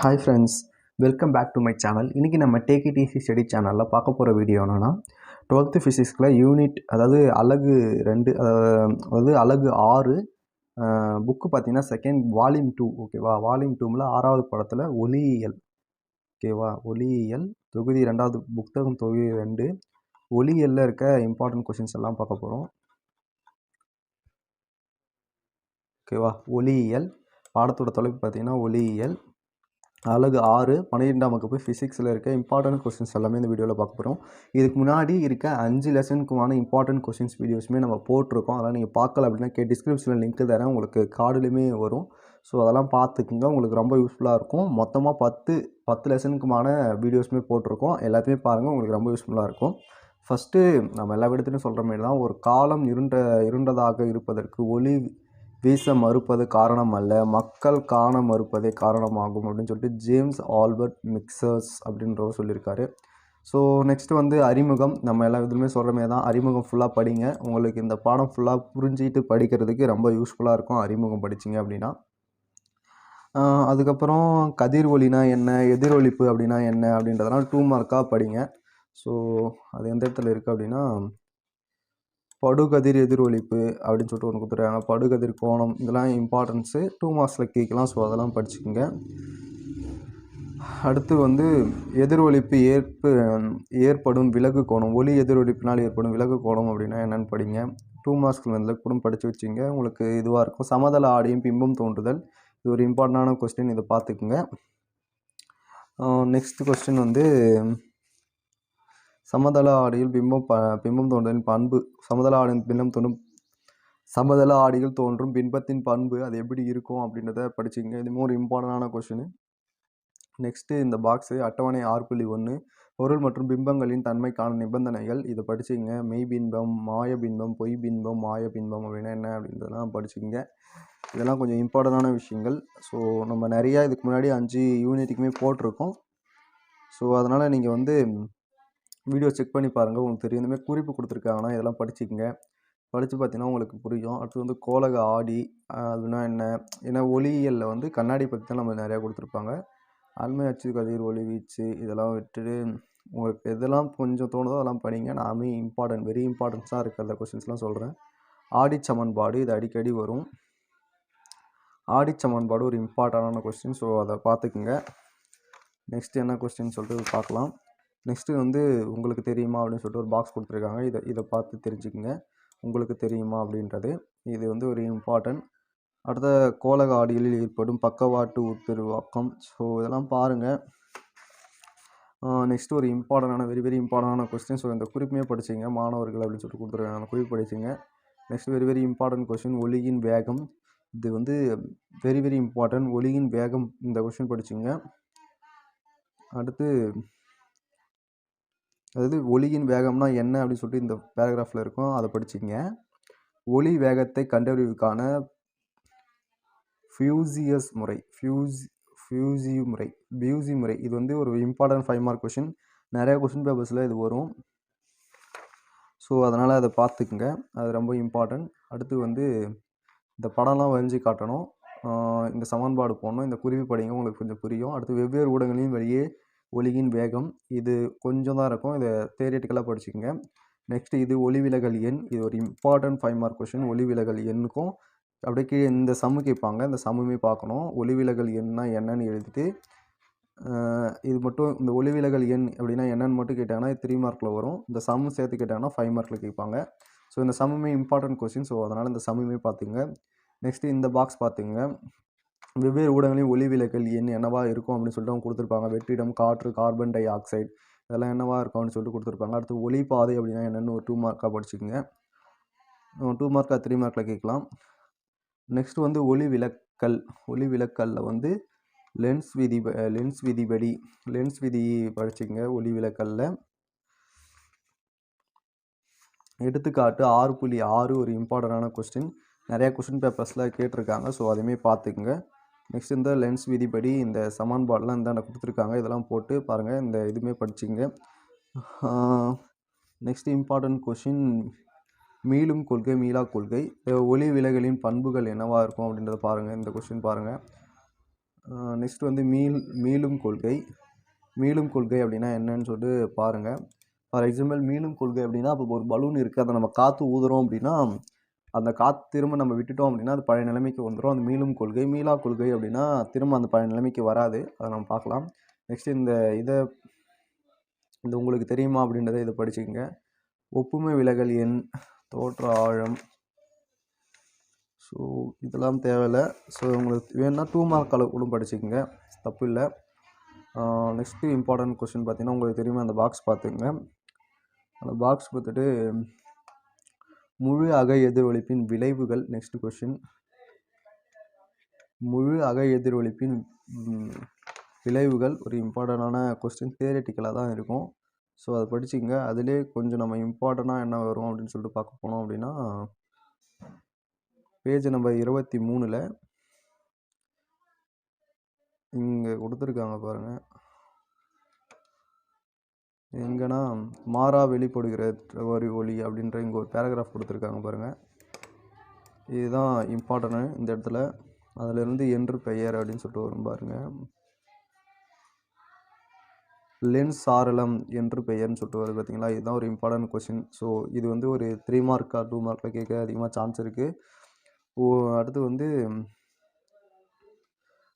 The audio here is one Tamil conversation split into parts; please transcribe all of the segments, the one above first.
Hi friends welcome back to my channel இன்றைக்கி நம்ம டேக் இட் ஸ்டடி சேனலில் பார்க்க போகிற வீடியோ என்னென்னா டுவெல்த்து ஃபிசிக்ஸில் யூனிட் அதாவது அலகு ரெண்டு அதாவது அலகு ஆறு புக்கு பார்த்திங்கன்னா செகண்ட் வால்யூம் டூ ஓகேவா வால்யூம் டூவில் ஆறாவது படத்தில் ஒளியியல் ஓகேவா ஒளியியல் தொகுதி ரெண்டாவது புத்தகம் தொகுதி ரெண்டு ஒளியியலில் இருக்க இம்பார்ட்டன்ட் கொஷின்ஸ் எல்லாம் பார்க்க போகிறோம் ஓகேவா ஒளியியல் பாடத்தோட தொலைப்பு பார்த்தீங்கன்னா ஒளியியல் அழகு ஆறு பன்னிரெண்டாம் வகுப்பு ஃபிசிக்ஸில் இருக்க இம்பார்ட்டன்ட் கொஸ்டின்ஸ் எல்லாமே இந்த வீடியோவில் பார்க்க போகிறோம் இதுக்கு முன்னாடி இருக்க அஞ்சு லெசனுக்குமான இம்பார்ட்டன்ட் கொஸ்டின்ஸ் வீடியோஸுமே நம்ம போட்டிருக்கோம். அதெல்லாம் நீங்கள் பார்க்கல அப்படின்னா கே டிஸ்கிரிப்ஷனில் லிங்க் தரேன். உங்களுக்கு கார்டுலையுமே வரும். ஸோ அதெல்லாம் பார்த்துக்குங்க. உங்களுக்கு ரொம்ப யூஸ்ஃபுல்லாக இருக்கும். மொத்தமாக பத்து பத்து லெசனுக்குமான வீடியோஸுமே போட்டிருக்கோம். எல்லாத்தையுமே பாருங்கள் உங்களுக்கு ரொம்ப யூஸ்ஃபுல்லாக இருக்கும். ஃபஸ்ட்டு நம்ம எல்லா இடத்துலையும் சொல்கிற மாதிரி தான் ஒரு காலம் இருண்ட இருண்டதாக இருப்பதற்கு ஒளி வீச மறுப்பது காரணம் அல்ல மக்கள் காண மறுப்பதே காரணமாகும் அப்படின்னு சொல்லிட்டு ஜேம்ஸ் ஆல்பர்ட் மிக்சர்ஸ் அப்படின்றவர் சொல்லியிருக்காரு. ஸோ நெக்ஸ்ட் வந்து அறிமுகம். நம்ம எல்லா இதுலையுமே சொல்கிற மாதிரி தான். அறிமுகம் ஃபுல்லாக படிங்க. உங்களுக்கு இந்த பாடம் ஃபுல்லாக புரிஞ்சிட்டு படிக்கிறதுக்கு ரொம்ப யூஸ்ஃபுல்லாக இருக்கும். அறிமுகம் படிச்சிங்க அப்படின்னா. அதுக்கப்புறம் கதிர் ஒளினா என்ன? எதிரொலிப்பு அப்படின்னா என்ன? அப்படின்றதெல்லாம் டூ மார்க்காக படிங்க. ஸோ அது எந்த இடத்துல இருக்குது அப்படின்னா படுகதிர் எதிரொலிப்பு அப்படின்னு சொல்லிட்டு ஒன்று கொடுத்துருக்காங்க. படுகதிர் கோணம் இதெல்லாம் இம்பார்ட்டன்ஸு டூ மார்க்ஸில் கேட்கலாம் ஸோ அதெல்லாம் படிச்சுக்கோங்க. அடுத்து வந்து எதிரொலிப்பு ஏற்பு ஏற்படும் விலகு கோணம். ஒலி எதிரொலிப்பினால் ஏற்படும் விலகு கோணம் அப்படின்னா என்னென்னு படிங்க. டூ மார்க்ஸில் வந்து கூட படித்து வச்சுங்க உங்களுக்கு இதுவாக இருக்கும். சமதள ஆடியும் பிம்பம் தோன்றுதல். இது ஒரு இம்பார்ட்டண்டான கொஸ்டின் இதை பார்த்துக்குங்க. நெக்ஸ்ட் கொஸ்டின் வந்து சமதள ஆடியில் பிம்பம் ப பிம்பம் தோன்றுதலின் பண்பு சமதள ஆடியின் பின்னம் தோன்றும் சமதள ஆடியில் தோன்றும் பின்பத்தின் பண்பு அது எப்படி இருக்கும் அப்படின்றத படிச்சுங்க இது மோர் இம்பார்ட்டண்டான கொஸ்டின் நெக்ஸ்ட்டு இந்த பாக்ஸு அட்டவணை ஆறு புள்ளி ஒன்று பொருள் மற்றும் பிம்பங்களின் தன்மைக்கான நிபந்தனைகள். இதை படிச்சுங்க மெய் பின்பம் மாய பின்பம் பொய் பின்பம் மாய பின்பம் அப்படின்னா என்ன அப்படின்றதெல்லாம் படிச்சுங்க இதெல்லாம் கொஞ்சம் இம்பார்ட்டண்டான விஷயங்கள். ஸோ நம்ம நிறையா இதுக்கு முன்னாடி அஞ்சு யூனிட்டுக்குமே போட்டிருக்கோம். ஸோ அதனால் நீங்கள் வந்து வீடியோ செக் பண்ணி பாருங்கள் உங்களுக்கு தெரியும். இந்தமாதிரி குறிப்பு கொடுத்துருக்காங்கன்னா இதெல்லாம் படிச்சுக்கோங்க. படித்து பார்த்தீங்கன்னா உங்களுக்கு புரியும். அடுத்து வந்து கோலக ஆடி அதுனா என்ன? ஏன்னா ஒளியியலில் வந்து கண்ணாடி பற்றி தான் நம்ம நிறையா கொடுத்துருப்பாங்க. அண்மை அச்சு கதிர் ஒளி வீச்சு இதெல்லாம் விட்டுட்டு உங்களுக்கு எதெல்லாம் கொஞ்சம் தோணுதோ அதெல்லாம் படிங்க. நாமே இம்பார்ட்டன்ட் வெரி இம்பார்ட்டன்ஸாக இருக்கிற கொஷின்ஸ்லாம் சொல்கிறேன் ஆடி சமன்பாடு இது அடிக்கடி வரும். ஆடி சமன்பாடு ஒரு இம்பார்ட்டண்டான கொஸ்டின் ஸோ அதை பார்த்துக்குங்க. நெக்ஸ்ட் என்ன கொஸ்டின் சொல்லிட்டு பார்க்கலாம். நெக்ஸ்ட்டு வந்து உங்களுக்கு தெரியுமா? அப்படின்னு சொல்லிட்டு ஒரு பாக்ஸ் கொடுத்துருக்காங்க. இதை இதை பார்த்து தெரிஞ்சுக்குங்க. உங்களுக்கு தெரியுமா? அப்படின்றது. இது வந்து ஒரு இம்பார்ட்டன்ட் அடுத்த கோலக ஆடிகளில் ஏற்படும் பக்கவாட்டு உட்பெருவாக்கம். ஸோ இதெல்லாம் பாருங்கள் நெக்ஸ்ட் ஒரு இம்பார்ட்டண்டான வெரி வெரி இம்பார்ட்டண்டான கொஸ்டின் ஸோ இந்த குறிப்புமே படிச்சிங்க. மாணவர்கள் அப்படின்னு சொல்லிட்டு கொடுத்துருக்காங்க. அந்த குறிப்பு படிச்சிங்க. Next very very important question ஒளியின் வேகம். இது வந்து வெரி வெரி இம்பார்ட்டன்ட் ஒளியின் வேகம் இந்த கொஸ்டின் படிச்சுங்க. அடுத்து அதாவது ஒளியின் வேகம்னா என்ன அப்படின்னு சொல்லிட்டு இந்த பேராகிராஃபில் இருக்கும். அதை படிச்சிங்க ஒளி வேகத்தை கண்டறிவுக்கான ஃபியூசியஸ் முறை ஃபியூஸ் ஃபியூசி முறை பியூசி முறை. இது வந்து ஒரு இம்பார்ட்டன்ட் ஃபைவ் மார்க் கொஷின் நிறைய கொஷின் பேப்பர்ஸில் இது வரும். ஸோ அதனால் அதை பார்த்துக்குங்க. அது ரொம்ப இம்பார்ட்டன்ட் அடுத்து வந்து இந்த படம்லாம் வரைஞ்சி காட்டணும். இந்த சமன்பாடு போடணும். இந்த குருவி படிங்க உங்களுக்கு கொஞ்சம் புரியும். அடுத்து வெவ்வேறு ஊடகங்களையும் வழியே ஒளியின் வேகம். இது கொஞ்சம் தான் இருக்கும். இதை தேரியட்டிக்கலாக படிச்சுக்கோங்க. நெக்ஸ்ட் இது ஒளிவிலகல் எண். இது ஒரு இம்பார்ட்டன்ட் ஃபைவ் மார்க் கொஷின் ஒளிவிலகல் எண்ணுக்கும் அப்படியே கீழே இந்த சம்மு கேட்பாங்க இந்த சம்முமே பார்க்கணும். ஒளிவிலகல் எண்ணா என்னன்னு எழுதிட்டு இது மட்டும் இந்த ஒளிவிலகல் எண் அப்படின்னா என்னன்னு மட்டும் கேட்டாங்கன்னா த்ரீ மார்க்கில் வரும். இந்த சம்மு சேர்த்து கேட்டாங்கன்னா ஃபைவ் மார்க்கில் கேட்பாங்க. ஸோ இந்த சம்முமே இம்பார்ட்டன்ட் கொஸ்டின் ஸோ அதனால் இந்த சம்முமே பார்த்துங்க நெக்ஸ்ட்டு இந்த பாக்ஸ் பார்த்துங்க வெவ்வேறு ஊடகங்களின் ஒளிவிலகல் எண் என்னவா இருக்கும் அப்படின்னு சொல்லிட்டு அவங்க கொடுத்துருப்பாங்க. வெற்றிடம் காற்று கார்பன் டை ஆக்சைடு இதெல்லாம் என்னவா இருக்கும் அப்படின்னு சொல்லிட்டு கொடுத்துருப்பாங்க. அடுத்து ஒளி பாதை அப்படின்னா என்னென்னு ஒரு டூ மார்க்காக படிச்சுக்கோங்க. டூ மார்க்காக த்ரீ மார்க்கில் கேட்கலாம். நெக்ஸ்ட் வந்து ஒளி விலக்கல். ஒளி விலக்கல்ல வந்து லென்ஸ் விதி லென்ஸ் விதிபடி லென்ஸ் விதி படிச்சுக்கங்க. ஒளி விலக்கல்ல. எடுத்துக்காட்டு ஆறு புள்ளி ஆறு ஒரு இம்பார்ட்டண்டான கொஸ்டின் நிறையா கொஸ்டின் பேப்பர்ஸில் கேட்டிருக்காங்க. ஸோ அதையுமே பார்த்துக்குங்க. நெக்ஸ்ட் இந்த லென்ஸ் விதிப்படி இந்த சமன்பாடெலாம் இந்தாண்ட கொடுத்துருக்காங்க. இதெல்லாம் போட்டு பாருங்கள் இந்த இதுவுமே படிச்சுங்க நெக்ஸ்ட் இம்பார்ட்டன்ட் கொஷின் மீளும் கொள்கை மீளா கொள்கை. ஒளி விலகலின் பண்புகள் என்னவாக இருக்கும் அப்படின்றத பாருங்கள் இந்த கொஷின் பாருங்கள் நெக்ஸ்ட் வந்து மீள் மீளும் கொள்கை. மீளும் கொள்கை அப்படின்னா என்னன்னு சொல்லிட்டு பாருங்கள் ஃபார் எக்ஸாம்பிள் மீளும் கொள்கை அப்படின்னா இப்போ ஒரு பலூன் இருக்குது அதை நம்ம காற்று ஊதுறோம் அப்படின்னா அந்த காற்று திரும்ப நம்ம விட்டுட்டோம் அப்படின்னா அது பழைய நிலைமைக்கு வந்துடும் அந்த மீளும் கொள்கை மீளா கொள்கை அப்படின்னா திரும்ப அந்த பழைய நிலைமைக்கு வராது. அதை நம்ம பார்க்கலாம். நெக்ஸ்ட் இந்த இதை இந்த உங்களுக்கு தெரியுமா அப்படின்றத இதை படிச்சுக்கோங்க. ஒப்புமை விலகல் எண் தோற்ற ஆழம். ஸோ இதெல்லாம் தேவையில்லை. ஸோ உங்களுக்கு வேணுன்னா டூ மார்க் அளவு கூட படிச்சுக்கோங்க. தப்பு இல்லை. நெக்ஸ்ட்டு இம்பார்ட்டன்ட் கொஸ்டின் பார்த்தீங்கன்னா உங்களுக்கு தெரியுமா? அந்த பாக்ஸ் பார்த்துங்க அந்த பாக்ஸ் பார்த்துட்டு முழு அக எதிரொலிப்பின் விளைவுகள் நெக்ஸ்ட் கொஷின் முழு அக எதிரொலிப்பின் விளைவுகள் ஒரு இம்பார்ட்டண்டான கொஸ்டின் தியரட்டிக்கலாக தான் இருக்கும். ஸோ அதை படிச்சுங்க அதிலே கொஞ்சம் நம்ம இம்பார்ட்டண்ட்டாக என்ன வரும் அப்படின்னு சொல்லிட்டு பார்க்க போனோம் அப்படின்னா பேஜ் நம்பர் இருபத்தி மூணில் இங்கே கொடுத்துருக்காங்க பாருங்கள் எங்கன்னா மாறா வெளிப்படுகிற வரி ஒளி அப்படின்ற இங்கே ஒரு பேராகிராஃப் கொடுத்துருக்காங்க பாருங்கள் இதுதான் இம்பார்ட்டனு இந்த இடத்துல. அதிலிருந்து என்று பெயர் அப்படின்னு சொல்லிட்டு வரும் பாருங்கள் லென்ஸ் சாரளம் என்று பெயர்னு சொல்லிட்டு வருது பார்த்தீங்களா இதுதான் ஒரு இம்பார்ட்டன்ட் கொஷின் ஸோ இது வந்து ஒரு த்ரீ மார்க்காக டூ மார்க்கில் கேட்க அதிகமாக சான்ஸ் இருக்குது ஓ அடுத்து வந்து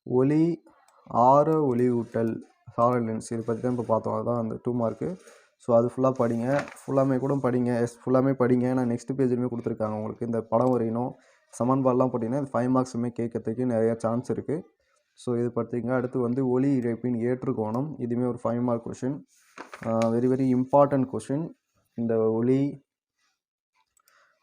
ஒளி ஆர ஒளியூட்டல் சாரல் லென்ஸ் இது பற்றி தான் இப்போ பார்த்தோம். அதுதான் அந்த டூ மார்க்கு ஸோ அது ஃபுல்லாக படிங்க. ஃபுல்லாமே கூட படிங்க. எஸ் ஃபுல்லாமே படிங்க. நான் நெக்ஸ்ட் பேஜ்லையுமே கொடுத்துருக்காங்க உங்களுக்கு. இந்த படம் வரையணும். சமன்பாடெலாம் போட்டிங்கன்னா இது ஃபைவ் மார்க்ஸுமே கேட்கறதுக்கு நிறைய சான்ஸ் இருக்குது ஸோ இது பார்த்தீங்கன்னா அடுத்து வந்து ஒளி இழப்பின் ஏற்றுக்கோணம். இதுவுமே ஒரு five mark question very very important question இந்த ஒளி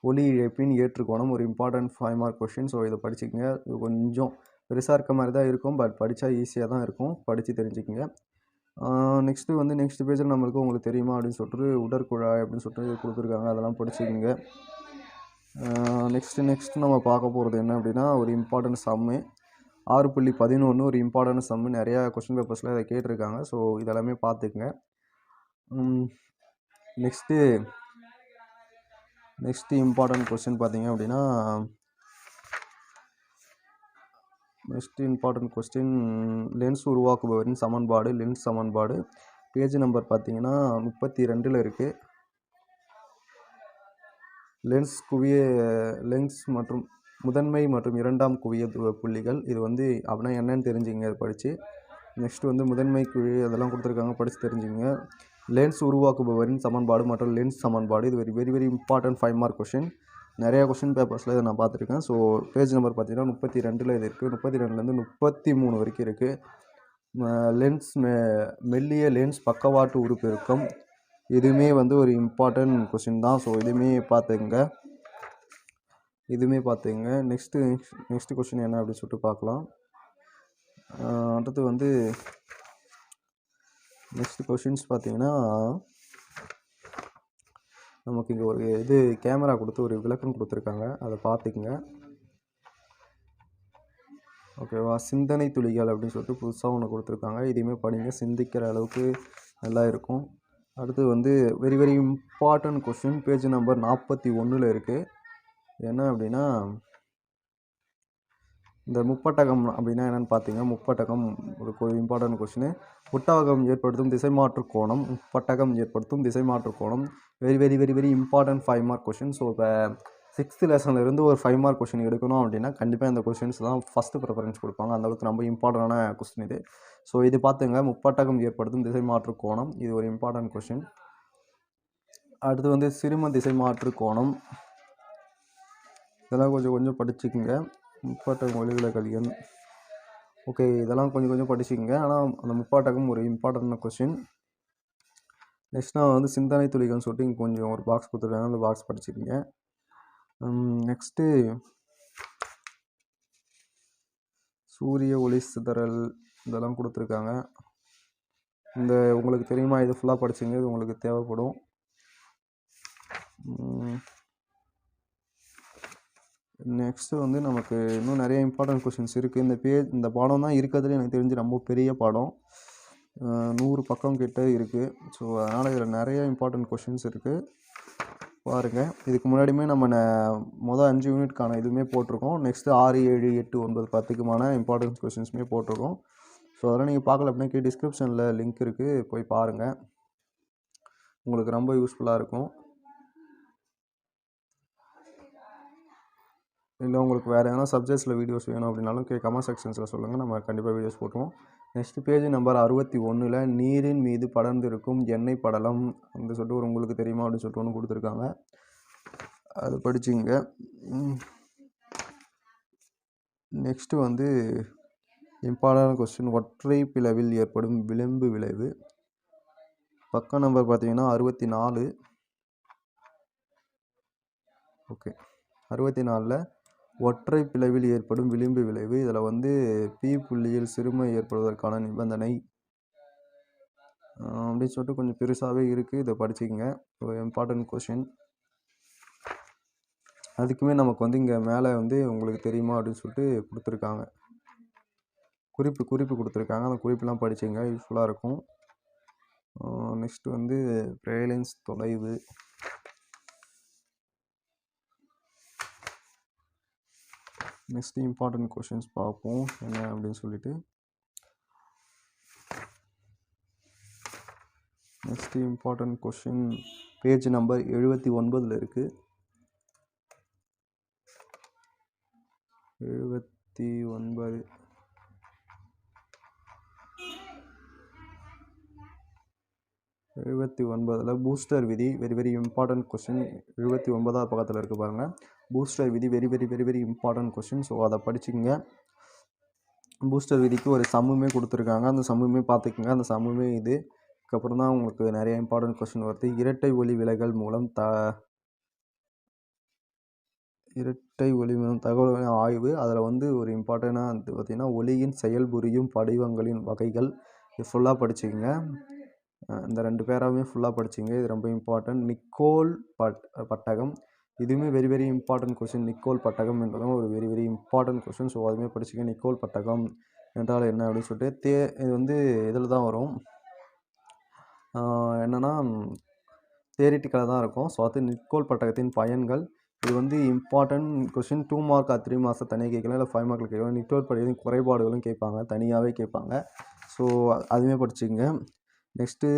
ஒளி இழப்பின் ஏற்றுக்கோணம் ஒரு important five mark question so இதை படிச்சுக்கங்க. இது கொஞ்சம் பெருசாக இருக்க மாதிரி தான் இருக்கும். பட் படித்தா ஈஸியாக தான் இருக்கும். படித்து தெரிஞ்சுக்கங்க. நெக்ஸ்ட்டு வந்து நெக்ஸ்ட் பேஜில் நம்மளுக்கு உங்களுக்கு தெரியுமா அப்படின்னு சொல்லிட்டு உடற்குழாய் அப்படின்னு சொல்லிட்டு கொடுத்துருக்காங்க. அதெல்லாம் படிச்சுக்கோங்க. நெக்ஸ்ட்டு நெக்ஸ்ட்டு நம்ம பார்க்க போகிறது என்ன அப்படின்னா ஒரு இம்பார்ட்டன்ட் சம்மு ஆறு புள்ளி பதினொன்று ஒரு இம்பார்ட்டன்ட் சம்மு நிறையா கொஸ்டின் பேப்பர்ஸில் இதை கேட்டிருக்காங்க. ஸோ இதெல்லாமே பார்த்துக்குங்க. நெக்ஸ்ட்டு நெக்ஸ்ட்டு இம்பார்ட்டன்ட் கொஸ்டின் பார்த்தீங்க அப்படின்னா நெக்ஸ்ட் இம்பார்ட்டண்ட் கொஸ்டின் லென்ஸ் உருவாக்குபவரின் சமன்பாடு லென்ஸ் சமன்பாடு. பேஜ் நம்பர் பார்த்தீங்கன்னா முப்பத்தி ரெண்டில் இருக்குது லென்ஸ் குவிய லென்ஸ் மற்றும் முதன்மை மற்றும் இரண்டாம் குவிய புள்ளிகள். இது வந்து அப்படின்னா என்னன்னு தெரிஞ்சுங்க அதை படித்து நெக்ஸ்ட் வந்து முதன்மை குழி அதெல்லாம் கொடுத்துருக்காங்க படித்து தெரிஞ்சுங்க லென்ஸ் உருவாக்குபவரின் சமன்பாடு மற்றும் லென்ஸ் சமன்பாடு. இது very very very important five mark question நிறையா கொஷின் பேப்பர்ஸில் இதை நான் பார்த்துருக்கேன். ஸோ பேஜ் நம்பர் பார்த்தீங்கன்னா முப்பத்தி ரெண்டில் இது இருக்குது முப்பத்தி ரெண்டுலேருந்து முப்பத்தி மூணு வரைக்கும் இருக்குது லென்ஸ் மெ மெல்லிய லென்ஸ் பக்கவாட்டு உறுப்பு இருக்கும். இதுவுமே வந்து ஒரு இம்பார்ட்டன்ட் கொஷின் தான். ஸோ இதுவுமே பார்த்துங்க. இதுவுமே பார்த்துங்க. நெக்ஸ்ட்டு நெக்ஸ்ட் கொஷின் என்ன அப்படின்னு சொல்லிட்டு பார்க்கலாம். அடுத்து வந்து நெக்ஸ்ட் கொஷின்ஸ் பார்த்தீங்கன்னா நமக்கு இங்கே ஒரு இது கேமரா கொடுத்து ஒரு விளக்கம் கொடுத்துருக்காங்க. அதை பார்த்துக்குங்க. ஓகேவா? சிந்தனை துளிகள் அப்படின்னு சொல்லிட்டு புதுசாக ஒன்று கொடுத்துருக்காங்க. இதையுமே படிங்க. சிந்திக்கிற அளவுக்கு நல்லா இருக்கும். அடுத்து வந்து very very important question page number நாற்பத்தி ஒன்றில் இருக்குது என்ன அப்படின்னா இந்த முப்பட்டகம் அப்படின்னா என்னென்னு பார்த்தீங்கன்னா முப்பட்டகம் ஒரு இம்பார்ட்டன்ட் கொஷின் புட்டகம் ஏற்படுத்தும் திசை மாற்று கோணம் முப்பட்டகம் ஏற்படுத்தும் திசை மாற்று கோணம். Very very very very important five mark question so இப்போ சிக்ஸ்த்து லெசன்லேருந்து ஒரு ஃபைவ் மார்க் கொஷின் எடுக்கணும் அப்படின்னா கண்டிப்பாக இந்த கொஷின்ஸ் தான் ஃபஸ்ட்டு ப்ரிஃபரன்ஸ் கொடுப்பாங்க. அந்தளவுக்கு ரொம்ப இம்பார்ட்டண்டான கொஸ்டின் இது. ஸோ இது பார்த்துங்க. முப்பட்டகம் ஏற்படுத்தும் திசை மாற்று கோணம். இது ஒரு இம்பார்ட்டன்ட் கொஷின் அடுத்து வந்து சிறும திசை மாற்று கோணம். இதெல்லாம் கொஞ்சம் கொஞ்சம் படிச்சுக்குங்க. முப்பாட்டகம் ஒளிவிலகல் எண் ஓகே இதெல்லாம் கொஞ்சம் கொஞ்சம் படிச்சுக்கோங்க. ஆனால் அந்த முப்பாட்டகம் ஒரு இம்பார்ட்டன்ட் கொஷின் நெக்ஸ்ட் நான் வந்து சிந்தனை துளிகள்னு சொல்லிட்டு இங்கே கொஞ்சம் ஒரு பாக்ஸ் கொடுத்துருக்காங்க. அந்த பாக்ஸ் படிச்சுக்கங்க. நெக்ஸ்ட்டு சூரிய ஒளி சிதறல் இதெல்லாம் கொடுத்துருக்காங்க. இந்த உங்களுக்கு தெரியுமா? இது ஃபுல்லாக படிச்சுங்க இது உங்களுக்கு தேவைப்படும். நெக்ஸ்ட்டு வந்து நமக்கு இன்னும் நிறைய இம்பார்ட்டன்ட் கொஷின்ஸ் இருக்குது இந்த பே இந்த பாடம் தான் இருக்கிறதுல எனக்கு தெரிஞ்சு ரொம்ப பெரிய பாடம். நூறு பக்கம் கிட்ட இருக்குது ஸோ அதனால் இதில் நிறைய இம்பார்ட்டன்ட் கொஷின்ஸ் இருக்குது பாருங்கள் இதுக்கு முன்னாடியுமே நம்ம ந- மொதல் அஞ்சு யூனிட்கான இதுவுமே போட்டிருக்கோம். நெக்ஸ்ட்டு ஆறு ஏழு எட்டு ஒன்பது பத்துக்குமான இம்பார்ட்டன்ஸ் கொஷின்ஸுமே போட்டிருக்கோம். ஸோ அதெல்லாம் நீங்கள் பார்க்கல அப்படின்னா கீழே டிஸ்கிரிப்ஷனில் லிங்க் இருக்குது போய் பாருங்கள் உங்களுக்கு ரொம்ப யூஸ்ஃபுல்லாக இருக்கும். இல்லை உங்களுக்கு வேறு எதனா சப்ஜெக்ட்ஸில் வீடியோஸ் வேணும் அப்படின்னாலும் கே கமெண்ட் செக்ஷன்ஸில் சொல்லுங்கள் நம்ம கண்டிப்பாக வீடியோஸ் போட்டுவோம் நெக்ஸ்ட் பேஜ் நம்பர் அறுபத்தி ஒன்றில் நீரின் மீது படர்ந்திருக்கும் எண்ணெய் படலம் அப்படின்னு சொல்லிட்டு ஒரு உங்களுக்கு தெரியுமா அப்படின்னு சொல்லிட்டு ஒன்று கொடுத்துருக்காங்க. அது படிச்சுங்க நெக்ஸ்ட்டு வந்து இம்பார்ட்டன்ட் கொஸ்டின் ஒற்றை பிளவில் ஏற்படும் விளிம்பு விளைவு. பக்கம் நம்பர் பார்த்தீங்கன்னா அறுபத்தி நாலு. ஓகே அறுபத்தி நாலில் ஒற்றை பிளவில் ஏற்படும் விளிம்பு விளைவு. இதில் வந்து பி புள்ளியில் சிறுமை ஏற்படுவதற்கான நிபந்தனை. அப்படின்னு சொல்லிட்டு கொஞ்சம் பெருசாகவே இருக்குது இதை படிச்சுக்கோங்க. ஒரு இம்பார்ட்டன்ட் கொஷின் அதுக்குமே நமக்கு வந்து இங்கே மேலே வந்து உங்களுக்கு தெரியுமா? அப்படின்னு சொல்லிட்டு கொடுத்துருக்காங்க. குறிப்பு குறிப்பு கொடுத்துருக்காங்க. அந்த குறிப்பெலாம் படிச்சுங்க யூஸ்ஃபுல்லாக இருக்கும். நெக்ஸ்ட் வந்து பிரேலன்ஸ் தொலைவு. நெக்ஸ்ட் இம்பார்ட்டன்ட் கொஷின்ஸ் பார்ப்போம். என்ன அப்படின்னு சொல்லிட்டு. Next important question page number எழுபத்தி ஒன்பதில் இருக்குது எழுபத்தி ஒன்பது. எழுபத்தி ஒன்பதில் பூஸ்டர் விதி வெரி வெரி இம்பார்ட்டன்ட் கொஷின் எழுபத்தி ஒன்பதாவது பக்கத்தில் இருக்குது பாருங்கள் பூஸ்டர் விதி very very very very important question so அதை படிச்சுங்க பூஸ்டர் விதிக்கு ஒரு சம்முமே கொடுத்துருக்காங்க. அந்த சம்முமே பார்த்துக்குங்க. அந்த சம்முமே இது. அதுக்கப்புறம் தான் உங்களுக்கு நிறைய இம்பார்ட்டன்ட் கொஷின் வருது. இரட்டை ஒளி விலகல் மூலம் த இரட்டை ஒளி மூலம் தகவல் ஆய்வு. அதில் வந்து ஒரு இம்பார்ட்டண்டாக வந்து பார்த்திங்கன்னா ஒளியின் செயல்புரியும் படிவங்களின் வகைகள். இது ஃபுல்லாக படிச்சுக்கோங்க. இந்த ரெண்டு பேராவையும் ஃபுல்லாக படிச்சிங்க. இது ரொம்ப இம்பார்ட்டன்ட் நிக்கோல் பட் பட்டகம். இதுவுமே very very important question Nicol பட்டகம் என்பதும் ஒரு very very important question so அதுவுமே படிச்சுங்க. நிக்கோல் பட்டகம் என்றால் என்ன அப்படின்னு சொல்லிட்டு தே இது வந்து இதில் தான் வரும். என்னென்னா தேரிட்டிக்கலாக தான் இருக்கும். ஸோ அது நிக்கோல் பட்டகத்தின் பயன்கள். இது வந்து important question two mark three மாதம் தனியாக கேட்கலாம். இல்லை ஃபைவ் மார்க்கில் கேட்கலாம். நிக்கோல் பட்டகத்தின் குறைபாடுகளும் கேட்பாங்க. தனியாகவே கேட்பாங்க. ஸோ அதுவுமே படிச்சுங்க. நெக்ஸ்ட்டு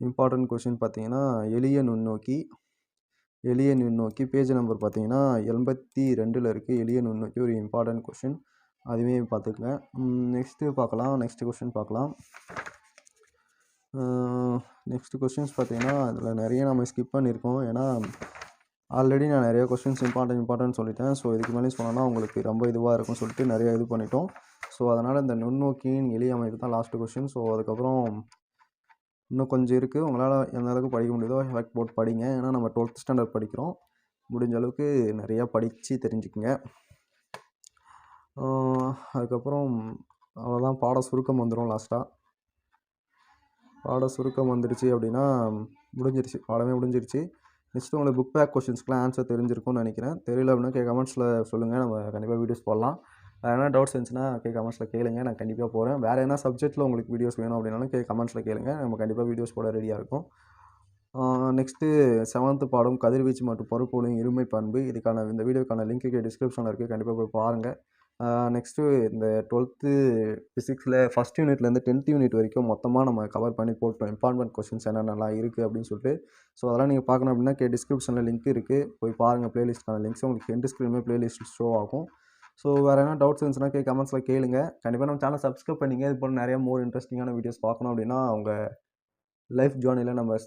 இம்பார்ட்டன்ட் கொஷின் பார்த்தீங்கன்னா எளிய நுண்ணோக்கி எளிய நுண்ணோக்கி பேஜ் நம்பர் பார்த்தீங்கன்னா எண்பத்தி ரெண்டில் இருக்குது எளிய நுண்ணோக்கி ஒரு இம்பார்ட்டன்ட் கொஷின் அதுவே பார்த்துக்கங்க. நெக்ஸ்ட்டு பார்க்கலாம். நெக்ஸ்ட்டு கொஷின் பார்க்கலாம். நெக்ஸ்ட்டு கொஷின்ஸ் பார்த்தீங்கன்னா அதில் நிறைய நம்ம ஸ்கிப் பண்ணியிருக்கோம். ஏன்னா ஆல்ரெடி நான் நிறைய கொஸ்டின்ஸ் இம்பார்ட்டன்ட் இம்பார்ட்டன்ட் சொல்லிட்டேன். ஸோ இதுக்கு மேலே சொன்னால் உங்களுக்கு ரொம்ப இதுவாக இருக்கும்னு சொல்லிட்டு நிறைய இது பண்ணிட்டோம். ஸோ அதனால் இந்த நுண்ணோக்கியின் எளிய அமைப்பு தான் லாஸ்ட்டு கொஸ்டின் ஸோ அதுக்கப்புறம் இன்னும் கொஞ்சம் இருக்குது உங்களால் எந்த அளவுக்கு படிக்க முடியுதோ எஃபெக்ட் போட்டு படிங்க. ஏன்னா நம்ம டுவெல்த் ஸ்டாண்டர்ட் படிக்கிறோம். முடிஞ்ச அளவுக்கு நிறையா படித்து தெரிஞ்சுக்குங்க. அதுக்கப்புறம் அவ்வளோதான் பாட சுருக்கம் வந்துடும் லாஸ்ட்டாக பாட சுருக்கம் வந்துடுச்சு அப்படின்னா முடிஞ்சிருச்சு. பாடமே முடிஞ்சிருச்சு. நெக்ஸ்ட்டு உங்களுக்கு புக் பேக் கொஷின்ஸ்க்குலாம் ஆன்சர் தெரிஞ்சிருக்கும்னு நினைக்கிறேன். தெரியல அப்படின்னா கே கமெண்ட்ஸில் சொல்லுங்கள் நம்ம கண்டிப்பாக வீடியோஸ் போடலாம். வேறு எதனா டவுட்ஸ் இருந்துச்சுன்னா கே கமெண்ட்ஸில் கேளுங்க. நான் கண்டிப்பாக போகிறேன் வேறு என்ன சப்ஜெக்ட்டில் உங்களுக்கு வீடியோஸ் வேணும் அப்படின்னாலும் கே கமெண்ட்ஸில் கேளுங்க. நம்ம கண்டிப்பாக வீடியோஸ் போட ரெடியாக இருக்கும். நெக்ஸ்ட்டு செவன்த்து பாடம் கதிர்வீச்சு மற்றும் பருப்பொருளின் இருமை பண்பு. இதுக்கான இந்த வீடியோக்கான லிங்க்கு டிஸ்கிரிப்ஷனில் இருக்குது கண்டிப்பாக போய் பாருங்கள் நெக்ஸ்ட்டு இந்த டுவெல்த்து ஃபிசிக்ஸில் ஃபஸ்ட் யூனிட்லேருந்து டென்த் யூனிட் வரைக்கும் மொத்தமாக நம்ம கவர் பண்ணி போட்டோம். இம்பார்ட்டன்ட் கொஷின்ஸ் என்னென்னலாம் இருக்குது அப்படின்னு சொல்லிட்டு. ஸோ அதெல்லாம் நீங்கள் பார்க்கணும் அப்படின்னா கே டிஸ்கிரிப்ஷனில் லிங்க் இருக்குது போய் பாருங்கள் ப்ளேலிஸ்ட்டான லிங்க்ஸ் உங்களுக்கு எண்டு ஸ்க்ரீனுமே ப்ளேலிஸ்ட் ஷோ ஆகும். ஸோ வேறு என்ன டவுட்ஸ் இருந்துச்சுன்னா கே கமெண்ட்ஸில் கேளுங்க. கண்டிப்பாக நம்ம சேனல் சப்ஸ்கிரைப் பண்ணிங்க. இது போல் நிறைய மோர் இன்ட்ரெஸ்டிங்கான வீடியோஸ் பார்க்கணும் அப்படின்னா உங்கள் லைஃப் ஜேர்னியில் நம்ம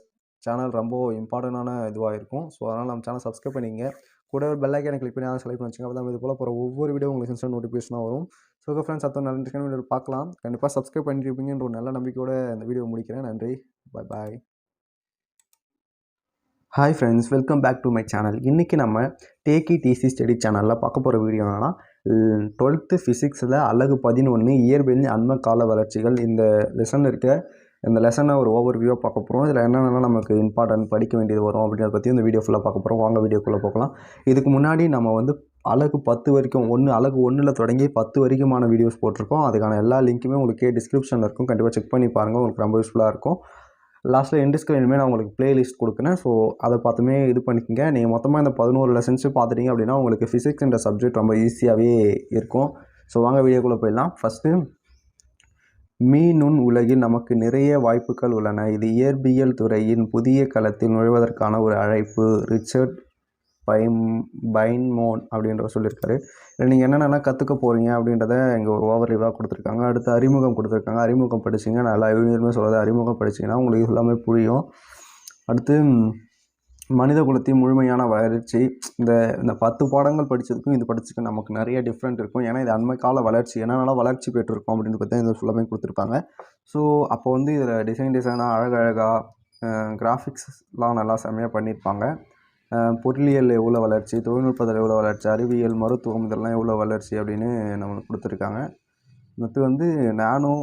சேனல் ரொம்ப இம்பார்ட்டண்ட்டான இதுவாக இருக்கும். ஸோ அதனால் நம்ம சேனல் சப்ஸ்கிரைப் பண்ணிங்க. கூட ஒரு பெல் ஐக்கானை கிளிக் பண்ணி அதை செலக்ட் பண்ணிச்சுங்க அப்போ தான் இது போல் போகிற ஒவ்வொரு வீடியோ உங்களுக்கு இன்ஸ்டன்ட் நோட்டிஃபிகேஷனாக வரும். ஸோ ஓகே ஃப்ரெண்ட்ஸ் அத்தனை நல்ல வீடியோ பார்க்கலாம். கண்டிப்பாக சப்ஸ்கிரைப் பண்ணியிருப்பீங்கன்ற ஒரு நல்ல நம்பிக்கையோட இந்த வீடியோ முடிக்கிறேன். நன்றி. Bye bye hi friends welcome back to my channel இன்றைக்கி நம்ம டேக்கி டிசி ஸ்டடி சேனலில் பார்க்க போகிற வீடியோ என்னென்னா டுவெல்த்து ஃபிசிக்ஸில் அழகு பதினொன்று இயற்பியலின் அண்ம கால வளர்ச்சிகள். இந்த லெசன் இருக்க இந்த லெசனை ஒரு ஓவர் வியூவாக பார்க்க போகிறோம் இதில் என்னென்னலாம் நமக்கு இம்பார்ட்டன்ட் படிக்க வேண்டியது வரும் அப்படின்றத பற்றி இந்த வீடியோ ஃபுல்லாக பார்க்க போகிறோம் வாங்க வீடியோக்குள்ளே போகலாம். இதுக்கு முன்னாடி நம்ம வந்து அழகு பத்து வரைக்கும் ஒன்று அழகு ஒன்றில் தொடங்கி பத்து வரைக்குமான வீடியோஸ் போட்டிருக்கோம். அதுக்கான எல்லா லிங்க்குமே உங்களுக்கு டிஸ்கிரிப்ஷனில் இருக்கும். கண்டிப்பாக செக் பண்ணி பாருங்கள் உங்களுக்கு ரொம்ப யூஸ்ஃபுல்லாக இருக்கும். லாஸ்ட்டில் எண்டு ஸ்க்ரீனுமே நான் உங்களுக்கு பிளேலிஸ்ட் கொடுக்குறேன். ஸோ அதை பார்த்துமே இது பண்ணிக்கோங்க. நீங்கள் மொத்தமாக இந்த பதினோரு லெசன்ஸு பார்த்துட்டீங்க அப்படின்னா உங்களுக்கு ஃபிசிக்ஸ்ன்ற சப்ஜெக்ட் ரொம்ப ஈஸியாகவே இருக்கும். ஸோ வாங்க வீடியோக்குள்ளே போயிடலாம். ஃபஸ்ட்டு மீனுண் உலகில் நமக்கு நிறைய வாய்ப்புகள் உள்ளன. இது இயற்பியல் துறையின் புதிய களத்தில் நுழைவதற்கான ஒரு அழைப்பு. ரிச்சர்ட் பைம் பைன்மோன் அப்படின்றவர் சொல்லியிருக்காரு. இதில் நீங்கள் என்னென்னலாம் கற்றுக்க போகிறீங்க அப்படின்றத இங்கே ஒரு ஓவர் ரிவாக கொடுத்துருக்காங்க. அடுத்து அறிமுகம் கொடுத்துருக்காங்க. அறிமுகம் படிச்சிங்க நல்லா யூனியருமே சொல்கிறது அறிமுகம் படிச்சிங்கன்னா உங்களுக்கு எல்லாமே புரியும். அடுத்து மனித குலத்தின் முழுமையான வளர்ச்சி இந்த இந்த பத்து பாடங்கள் படித்ததுக்கும் இது படிச்சதுக்கும் நமக்கு நிறைய டிஃப்ரெண்ட் இருக்கும். ஏன்னா இது அண்மை கால வளர்ச்சி. என்னென்னலாம் வளர்ச்சி பெற்றிருக்கோம் அப்படின்னு பார்த்தா இந்த ஃபுல்லாமே கொடுத்துருப்பாங்க. ஸோ அப்போ வந்து இதில் டிசைன் டிசைனாக அழகழகாக கிராஃபிக்ஸ்லாம் நல்லா செம்மையாக பண்ணியிருப்பாங்க பொருளியல் எவ்வளோ வளர்ச்சி தொழில்நுட்பத்தில் எவ்வளோ வளர்ச்சி அறிவியல் மருத்துவம் இதெல்லாம் எவ்வளோ வளர்ச்சி அப்படின்னு நம்மளுக்கு கொடுத்துருக்காங்க. மற்ற வந்து நானோ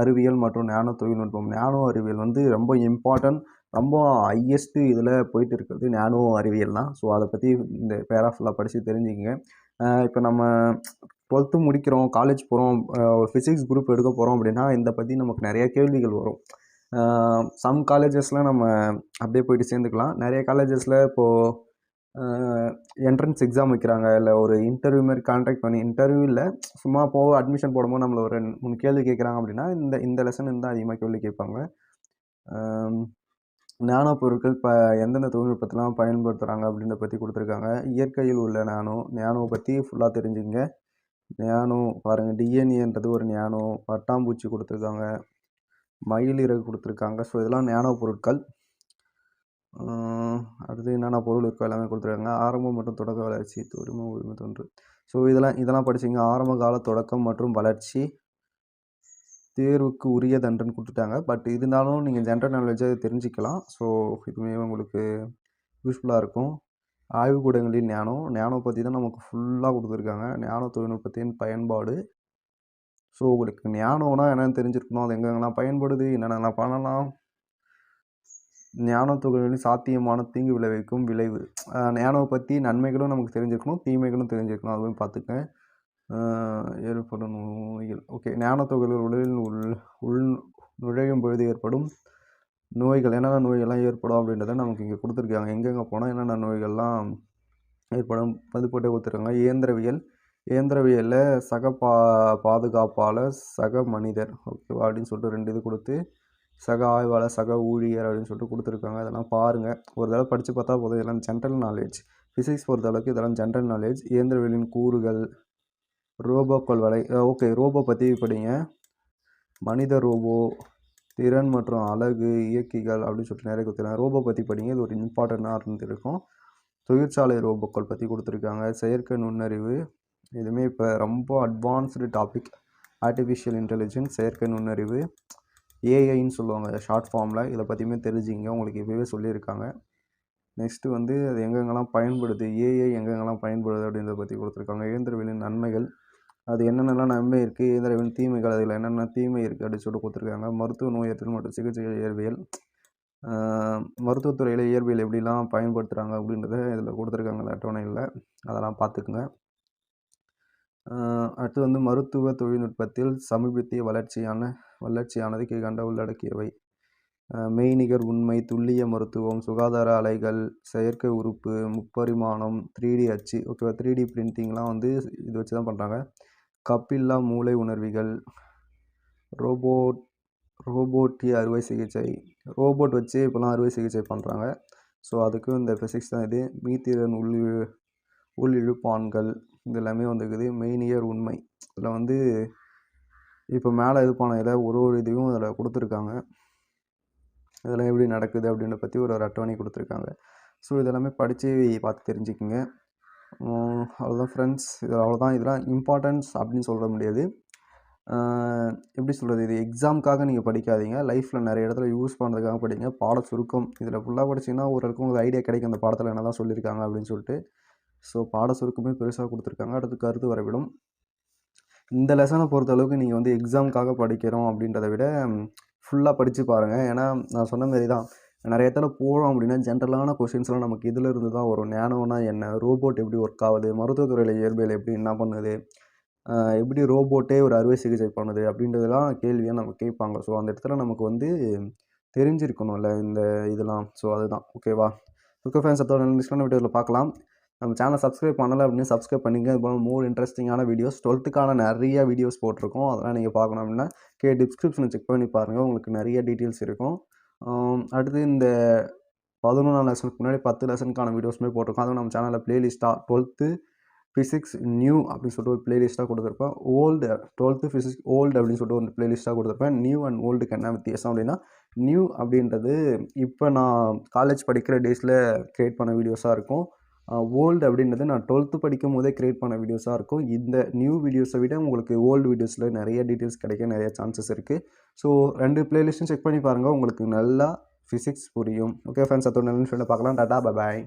அறிவியல் மற்றும் நானோ தொழில்நுட்பம். நானோ அறிவியல் வந்து ரொம்ப இம்பார்ட்டன்ட் ரொம்ப ஹையஸ்ட்டு இதில் போயிட்டு இருக்கிறது நானோ அறிவியல் தான். ஸோ அதை பற்றி இந்த பேரா ஃபுல்லாக படித்து தெரிஞ்சுக்கங்க. இப்போ நம்ம டுவெல்த்து முடிக்கிறோம் காலேஜ் போகிறோம் ஒரு ஃபிசிக்ஸ் குரூப் எடுக்க போகிறோம் அப்படின்னா இந்த பற்றி நமக்கு நிறைய கேள்விகள் வரும். சம் காலேஜஸ்லாம் நம்ம அப்படியே போயிட்டு சேர்ந்துக்கலாம். நிறைய காலேஜஸில் இப்போது என்ட்ரன்ஸ் எக்ஸாம் வைக்கிறாங்க. இல்லை ஒரு இன்டர்வியூ மாதிரி கான்டாக்ட் பண்ணி இன்டர்வியூ இல்லை சும்மா போக அட்மிஷன் போடும்போது நம்மளை ஒரு ரெண்டு மூணு கேள்வி கேட்குறாங்க அப்படின்னா இந்த இந்த லெசன் இருந்தால் அதிகமாக கேள்வி கேட்பாங்க. நானோ பொருட்கள் இப்போ எந்தெந்த தொழில்நுட்பத்தெலாம் பயன்படுத்துகிறாங்க அப்படின்றத பற்றி கொடுத்துருக்காங்க. இயற்கையில் உள்ள நானோ நானோ பற்றி ஃபுல்லாக தெரிஞ்சுங்க நானோ பாருங்கள் டிஎன்ஏன்றது ஒரு நானோ பட்டாம்பூச்சி கொடுத்துருக்காங்க. மயில் இறகு கொடுத்துருக்காங்க. ஸோ இதெல்லாம் நானோ பொருட்கள். அடுத்து என்னென்ன பொருள் இருக்கோ எல்லாமே கொடுத்துருக்காங்க. ஆரம்பம் மற்றும் தொடக்க வளர்ச்சி உரிமை உரிமை தொன்று. ஸோ இதெல்லாம் இதெல்லாம் படிச்சிங்க. ஆரம்ப கால தொடக்கம் மற்றும் வளர்ச்சி தேர்வுக்கு உரியதன்றன்னு கொடுத்துட்டாங்க. பட் இருந்தாலும் நீங்கள் ஜென்ரல் நாலேஜை தெரிஞ்சுக்கலாம். ஸோ இதுவுமே உங்களுக்கு யூஸ்ஃபுல்லாக இருக்கும். ஆய்வுக்கூடங்களில் ஞானம் ஞானோ பற்றி தான் நமக்கு ஃபுல்லாக கொடுத்துருக்காங்க. ஞான தொழில்நுட்பத்தின் பயன்பாடு. ஸோ உங்களுக்கு ஞானம்னா என்னென்னு தெரிஞ்சிருக்கணும். அது எங்கெங்கெல்லாம் பயன்படுது என்னென்னலாம் பண்ணலாம். ஞான தொழில்களின் சாத்தியமான தீங்கு விளைவிக்கும் விளைவு. ஞானவை பற்றி நன்மைகளும் நமக்கு தெரிஞ்சிருக்கணும் தீமைகளும் தெரிஞ்சிருக்கணும். அதுவும் பார்த்துக்கேன் ஏற்படும் நோய்கள். ஓகே ஞான தொழில்கள் உடலில் உள் உள் நுழையும் பொழுது ஏற்படும் நோய்கள். என்னென்ன நோய்கள்லாம் ஏற்படும் அப்படின்றத நமக்கு இங்கே கொடுத்துருக்காங்க. எங்கெங்கே போனால் என்னென்ன நோய்கள்லாம் ஏற்படும்? அது போட்டு கொடுத்துருக்காங்க. இயந்திரவியல். இயந்திரவியலில் சக பா பாதுகாப்பாளர் சக மனிதர். ஓகேவா? அப்படின்னு சொல்லிட்டு ரெண்டு இது கொடுத்து சக ஆய்வாளர் சக ஊழியர் அப்படின்னு சொல்லிட்டு கொடுத்துருக்காங்க. இதெல்லாம் பாருங்கள் ஒரு தடவை படித்து பார்த்தா போதும். இதெல்லாம் ஜென்ரல் நாலேஜ் ஃபிசிக்ஸ் பொறுத்தளவுக்கு இதெல்லாம் ஜென்ரல் நாலேஜ் இயந்திரவியலின் கூறுகள். ரோபோக்கள் வலை ஓகே ரோபோ பற்றி படிங்க மனித ரோபோ திறன் மற்றும் அழகு இயக்கிகள் அப்படின்னு சொல்லிட்டு நிறைய கொடுத்துருக்காங்க. ரோபோ பற்றி படிங்க இது ஒரு இம்பார்ட்டண்ட்டாக இருந்திருக்கும். தொழிற்சாலை ரோபோக்கள் பற்றி கொடுத்துருக்காங்க. செயற்கை நுண்ணறிவு இதுவுமே இப்போ ரொம்ப அட்வான்ஸ்டு டாபிக் ஆர்டிஃபிஷியல் இன்டெலிஜென்ஸ் செயற்கை நுண்ணறிவு ஏஐன்னு சொல்லுவாங்க. ஷார்ட் ஃபார்மில் இதை பற்றியுமே தெரிஞ்சுங்க உங்களுக்கு இப்போவே சொல்லியிருக்காங்க. நெக்ஸ்ட்டு வந்து அது எங்கெங்கெல்லாம் பயன்படுது ஏஐ எங்கெங்கெல்லாம் பயன்படுது அப்படின்றத பற்றி கொடுத்துருக்காங்க. இயந்திரவியலின் நன்மைகள் அது என்னென்னலாம் நன்மை இருக்குது இயந்திரவியலின் தீமைகள் அதில் என்னென்ன தீமை இருக்குது அப்படின்னு சொல்லிட்டு கொடுத்துருக்காங்க. மருத்துவ நோய் நோயற்றல் மற்றும் சிகிச்சை இயற்பியல். மருத்துவத்துறையில் இயற்பியல் எப்படிலாம் பயன்படுத்துகிறாங்க அப்படின்றத இதில் கொடுத்துருக்காங்க அந்த அட்டவணையில். அதெல்லாம் பார்த்துக்குங்க. அடுத்து வந்து மருத்துவ தொழில்நுட்பத்தில் சமீபத்திய வளர்ச்சியான வளர்ச்சியானது கீழ்கண்ட உள்ளடக்கியவை. மெய்நிகர் உண்மை துல்லிய மருத்துவம் சுகாதார அலைகள் செயற்கை உறுப்பு முப்பரிமாணம் த்ரீ டி அச்சு. ஓகேவா த்ரீ டி பிரிண்டிங்லாம் வந்து இது வச்சு தான் பண்ணுறாங்க கப்பில்லா மூளை உணர்விகள். ரோபோட் ரோபோட்டி அறுவை சிகிச்சை. ரோபோட் வச்சு இப்போலாம் அறுவை சிகிச்சை பண்ணுறாங்க ஸோ அதுக்கும் இந்த ஃபிசிக்ஸ் தான் இது. மீத்திறன் உள் உள் இழுப்பான்கள் இது எல்லாமே வந்துருக்குது. மெய்னியர் உண்மை. இதில் வந்து இப்போ மேலே இது பண்ண இதில் ஒரு ஒரு இதையும் அதில் கொடுத்துருக்காங்க. இதெல்லாம் எப்படி நடக்குது அப்படின்றத பற்றி ஒரு ஒரு அட்டவணை கொடுத்துருக்காங்க. ஸோ இதெல்லாமே படித்து பார்த்து தெரிஞ்சுக்குங்க. அவ்வளோதான் ஃப்ரெண்ட்ஸ் இது அவ்வளோதான். இதெல்லாம் இம்பார்ட்டன்ஸ் அப்படின்னு சொல்ல முடியாது. எப்படி சொல்கிறது இது எக்ஸாமுக்காக நீங்கள் படிக்காதீங்க. லைஃப்பில் நிறைய இடத்துல யூஸ் பண்ணுறதுக்காக படிங்க. பாட சுருக்கம். இதில் ஃபுல்லாக படிச்சிங்கன்னா ஓரளவுக்கு உங்களுக்கு ஐடியா கிடைக்கும். அந்த பாடத்தில் என்ன தான் சொல்லியிருக்காங்க அப்படின்னு சொல்லிட்டு. ஸோ பாட சுருக்கமே பெருசாக கொடுத்துருக்காங்க. அடுத்து கருத்து வரைபடம். இந்த லெசனை பொறுத்த அளவுக்கு நீங்கள் வந்து எக்ஸாமுக்காக படிக்கிறோம் அப்படின்றத விட ஃபுல்லாக படித்து பாருங்கள் ஏன்னா நான் சொன்ன மாரி தான் நிறைய இடத்துல போகிறோம் அப்படின்னா ஜென்ரலான கொஷின்ஸ்லாம் நமக்கு இதில் இருந்து தான் வரும். நேனோனா என்ன? ரோபோட் எப்படி ஒர்க் ஆகுது? மருத்துவத்துறையில் இயற்பியல் எப்படி என்ன பண்ணுது? எப்படி ரோபோட்டே ஒரு அறுவை சிகிச்சை பண்ணுது? அப்படின்றதெல்லாம் கேள்வியாக நம்ம கேட்பாங்க. ஸோ அந்த இடத்துல நமக்கு வந்து தெரிஞ்சிருக்கணும்ல இந்த இதெல்லாம். ஸோ அதுதான். ஓகேவா ஓகே ஃபேன்ஸ் அதோட நெக்ஸ்டான வீடியோவில் பார்க்கலாம். நம்ம சேனல் சப்ஸ்கிரைப் பண்ணலை அப்படின்னு சப்ஸ்கிரைப் பண்ணிங்க இது போல் மோர் இன்ட்ரெஸ்டிங்கான வீடியோஸ் டுவெல்த்துக்கான நிறைய வீடியோஸ் போட்டிருக்கோம். அதெல்லாம் நீங்கள் பார்க்கணும் அப்படின்னா கே டிஸ்கிரிப்ஷனை செக் பண்ணி பாருங்கள் உங்களுக்கு நிறைய டீட்டெயில்ஸ் இருக்கும். அடுத்து இந்த பதினொன்றாம் லெசனுக்கு முன்னாடி பத்து லெசனுக்கான வீடியோஸுமே போட்டிருக்கோம். அதுவும் நம்ம சேனலில் ப்ளேலிஸ்ட்டாக டுவெல்த்து ஃபிசிக்ஸ் நியூ அப்படின்னு சொல்லிட்டு ஒரு ப்ளேலிஸ்ட்டாக கொடுத்துருப்பேன் ஓல்டு டுவெல்த்து ஃபிசிக்ஸ் ஓல்டு அப்படின்னு சொல்லிட்டு ஒரு ப்ளேலிஸ்ட்டாக கொடுத்துருப்பேன். நியூ அண்ட் ஓல்டுக்கு என்ன வித்தியாசம் அப்படின்னா நியூ அப்படின்றது இப்போ நான் காலேஜ் படிக்கிற டேஸில் க்ரியேட் பண்ண வீடியோஸாக இருக்கும். ஓல்டு அப்படின்றது நான் டுவெல்த்து படிக்கும் போதே க்ரியேட் பண்ண வீடியோஸாக இருக்கும். இந்த நியூ வீடியோஸை விட உங்களுக்கு ஓல்டு வீடியோஸில் நிறைய டீட்டெயில்ஸ் கிடைக்க நிறைய சான்சஸ் இருக்குது ஸோ ரெண்டு பிளேலிஸ்ட்டும் செக் பண்ணி பாருங்கள் உங்களுக்கு நல்லா ஃபிசிக்ஸ் புரியும். ஓகே ஃப்ரெண்ட்ஸ் அதோட நல்ல ஃப்ரெண்டை பார்க்கலாம். டாட்டா பாய்